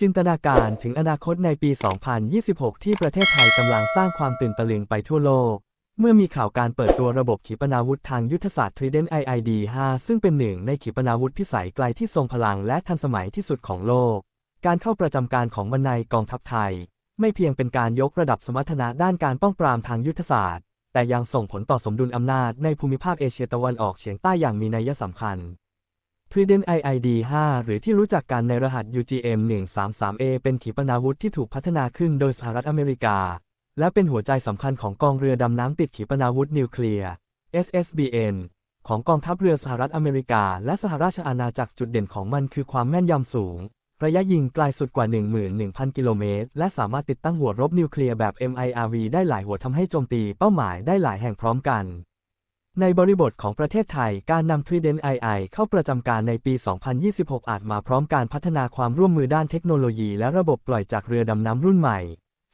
จินตนาการถึงอนาคตในปี 2026 ที่ประเทศไทยกำลังสร้างความตื่นตะลึงไปทั่วโลก เมื่อมีข่าวการเปิดตัวระบบขีปนาวุธทางยุทธศาสตร์ Trident IID-5 ซึ่งเป็นหนึ่งในขีปนาวุธพิสัยไกลที่ทรงพลังและทันสมัยที่สุดของโลก การเข้าประจำการของมันในกองทัพไทย ไม่เพียงเป็นการยกระดับสมรรถนะด้านการป้องปรามทางยุทธศาสตร์ แต่ยังส่งผลต่อสมดุลอำนาจในภูมิภาคเอเชียตะวันออกเฉียงใต้อย่างมีนัยสำคัญ Trident IID-5 หรือที่รู้จักกันในรหัส UGM-133A เป็นขีปนาวุธที่ถูกพัฒนาขึ้นโดยสหรัฐอเมริกา และเป็นหัวใจสำคัญของกองเรือดำน้ำติดขีปนาวุธนิวเคลียร์ SSBN ของกองทัพเรือสหรัฐอเมริกา และสหราชอาณาจักรจุดเด่นของมันคือความแม่นยำสูง ระยะยิงไกลสุดกว่า 11,000 กิโลเมตร และสามารถติดตั้งหัวรบนิวเคลียร์แบบ MIRV ได้หลายหัวทำให้โจมตีเป้าหมายได้หลายแห่งพร้อมกัน ในบริบทของประเทศไทย การนำ Trident II เข้าประจำการในปี 2026 อาจมาพร้อมการพัฒนาความร่วมมือด้านเทคโนโลยีและระบบปล่อยจากเรือดำน้ำรุ่นใหม่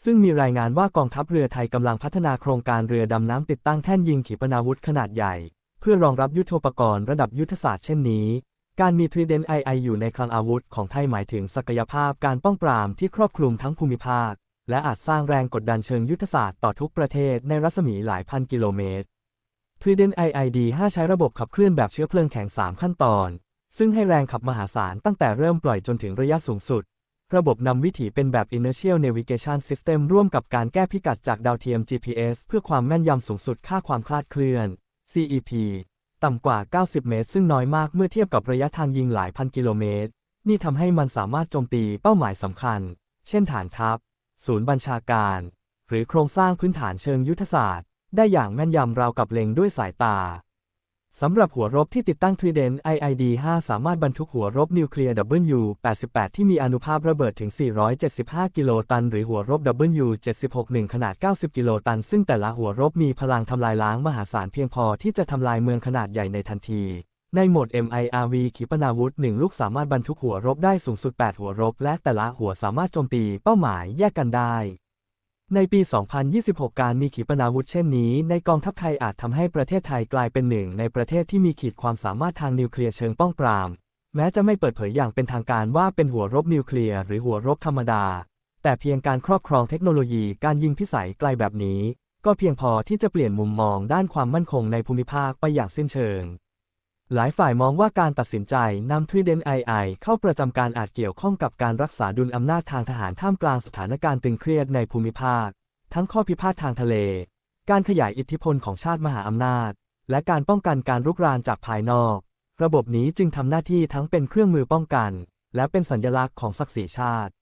ซึ่งมีรายงานว่ากองทัพเรือไทยกำลังพัฒนาโครงการเรือดำน้ำติดตั้งแท่นยิงขีปนาวุธขนาดใหญ่ เพื่อรองรับยุทโธปกรณ์ระดับยุทธศาสตร์เช่นนี้ การมี Trident II อยู่ในคลังอาวุธของไทยหมายถึงศักยภาพการป้องปรามที่ครอบคลุมทั้งภูมิภาค และอาจสร้างแรงกดดันเชิงยุทธศาสตร์ต่อทุกประเทศในรัศมีหลายพันกิโลเมตร Trident IID-5 ใช้ระบบขับเคลื่อนแบบเชื้อเพลิงแข็ง 3 ขั้นตอน ซึ่งให้แรงขับมหาศาลตั้งแต่เริ่มปล่อยจนถึงระยะสูงสุด ระบบนำวิถีเป็นแบบ Inertial Navigation System ร่วมกับการแก้พิกัดจากดาวเทียม GPS เพื่อความแม่นยำสูงสุดค่าความคลาดเคลื่อน CEP ต่ำกว่า 90 เมตร ซึ่งน้อยมากเมื่อเทียบกับระยะทางยิงหลายพันกิโลเมตร นี่ทำให้มันสามารถโจมตีเป้าหมายสำคัญ เช่นฐานทัพ ศูนย์บัญชาการ หรือโครงสร้างพื้นฐานเชิงยุทธศาสตร์ ได้อย่างแม่นยำราวกับเล็งด้วยสายตา สำหรับหัวรบที่ติดตั้ง Trident IID-5 สามารถบรรทุกหัวรบนิวเคลียร์ W-88 ที่มีอนุภาพระเบิดถึง 475 กิโลตัน หรือหัวรบ W-76-1 ขนาด 90 กิโลตัน ซึ่งแต่ละหัวรบมีพลังทำลายล้างมหาศาลเพียงพอที่จะทำลายเมืองขนาดใหญ่ในทันทีในโหมด MIRV ขีปนาวุธ 1 ลูกสามารถบรรทุกหัวรบได้สูงสุด 8 หัวรบ และแต่ละหัวสามารถโจมตีเป้าหมายแยกกันได้ ในปี 2026 การมีขีปนาวุธเช่นนี้ ในกองทัพไทยอาจทำให้ประเทศไทยกลายเป็นหนึ่ง ในประเทศที่มีขีดความสามารถทางนิวเคลียร์เชิงป้องปราม แม้จะไม่เปิดเผยอย่างเป็นทางการว่าเป็นหัวรบนิวเคลียร์หรือหัวรบธรรมดา แต่เพียงการครอบครองเทคโนโลยีการยิงพิสัยไกลแบบนี้ ก็เพียงพอที่จะเปลี่ยนมุมมองด้านความมั่นคงในภูมิภาคไปอย่างสิ้นเชิง หลายฝ่ายมองว่าการตัดสินใจนำ Trident II เข้าประจำการอาจเกี่ยวข้องกับการรักษาดุลอำนาจทางทหารท่ามกลางสถานการณ์ตึงเครียดในภูมิภาค ทั้งข้อพิพาททางทะเล การขยายอิทธิพลของชาติมหาอำนาจ และการป้องกันการรุกรานจากภายนอก ระบบนี้จึงทำหน้าที่ทั้งเป็นเครื่องมือป้องกัน และเป็นสัญลักษณ์ของศักดิ์ศรีชาติ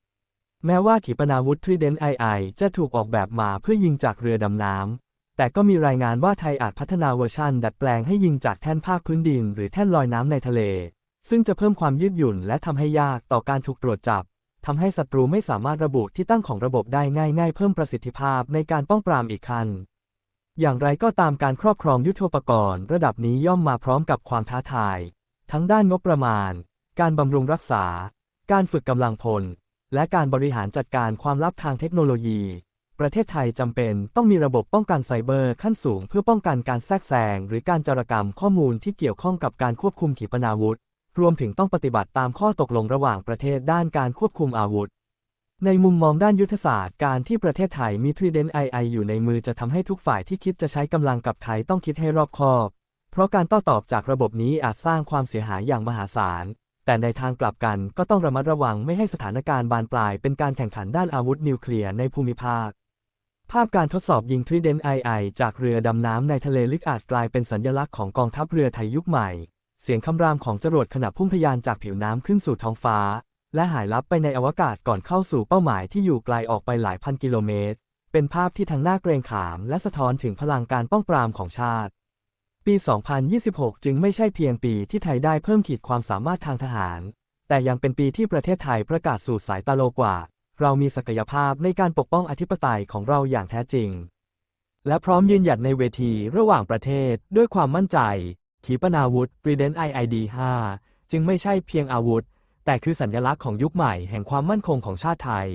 แม้ว่าขีปนาวุธ Trident II จะถูกออกแบบมาเพื่อยิงจากเรือดำน้ำ แต่ก็มีรายงานว่าไทยอาจพัฒนาเวอร์ชันดัดแปลงให้ยิงจากแท่นภาคพื้นดิน หรือแท่นลอยน้ำในทะเล ซึ่งจะเพิ่มความยืดหยุ่นและทำให้ยากต่อการถูกตรวจจับทำให้ศัตรูไม่สามารถระบุที่ตั้งของระบบได้ง่าย ๆ เพิ่มประสิทธิภาพในการป้องปรามอีกขั้นอย่างไรก็ตามการครอบครองยุทโธปกรณ์ระดับนี้ย่อมมาพร้อมกับความท้าทาย ทั้งด้านงบประมาณ การบำรุงรักษา การฝึกกำลังพล และการบริหารจัดการความลับทางเทคโนโลยี ประเทศไทยจำเป็นต้องมีระบบป้องกันไซเบอร์ขั้นสูงเพื่อป้องกันการแทรกแซงหรือการจารกรรมข้อมูลที่เกี่ยวข้องกับการควบคุมขีปนาวุธ รวมถึงต้องปฏิบัติตามข้อตกลงระหว่างประเทศด้านการควบคุมอาวุธ ในมุมมองด้านยุทธศาสตร์การที่ประเทศไทยมี Trident II อยู่ในมือจะทำให้ทุกฝ่ายที่คิดจะใช้กำลังกับไทยต้องคิดให้รอบคอบ เพราะการโต้ตอบจากระบบนี้อาจสร้างความเสียหายอย่างมหาศาลแต่ในทางกลับกันก็ต้องระมัดระวังไม่ให้สถานการณ์บานปลายเป็นการแข่งขันด้านอาวุธนิวเคลียร์ในภูมิภาค ภาพการทดสอบยิง Trident II จากเรือดำน้ำในทะเลลึกอาจกลายเป็นสัญลักษณ์ของกองทัพเรือไทยยุคใหม่ เสียงคำรามของจรวดขณะพุ่งทะยานจากผิวน้ำขึ้นสู่ท้องฟ้า และหายลับไปในอวกาศก่อนเข้าสู่เป้าหมายที่อยู่ไกลออกไปหลายพันกิโลเมตร เป็นภาพที่ทั้งน่าเกรงขามและสะท้อนถึงพลังการป้องปรามของชาติ ปี 2026 จึงไม่ใช่เพียงปีที่ไทยได้เพิ่มขีดความสามารถทางทหาร แต่ยังเป็นปีที่ประเทศไทยประกาศสู่สายตาโลกว่า เรามีศักยภาพในการปกป้องอธิปไตยของเราอย่างแท้จริง และพร้อมยืนหยัดในเวทีระหว่างประเทศด้วยความมั่นใจ ขีปนาวุธ p r e d e n t IID-5 จึงไม่ใช่เพียงอาวุธ แต่คือสัญลักษณ์ของยุคใหม่แห่งความมั่นคงของชาติไทย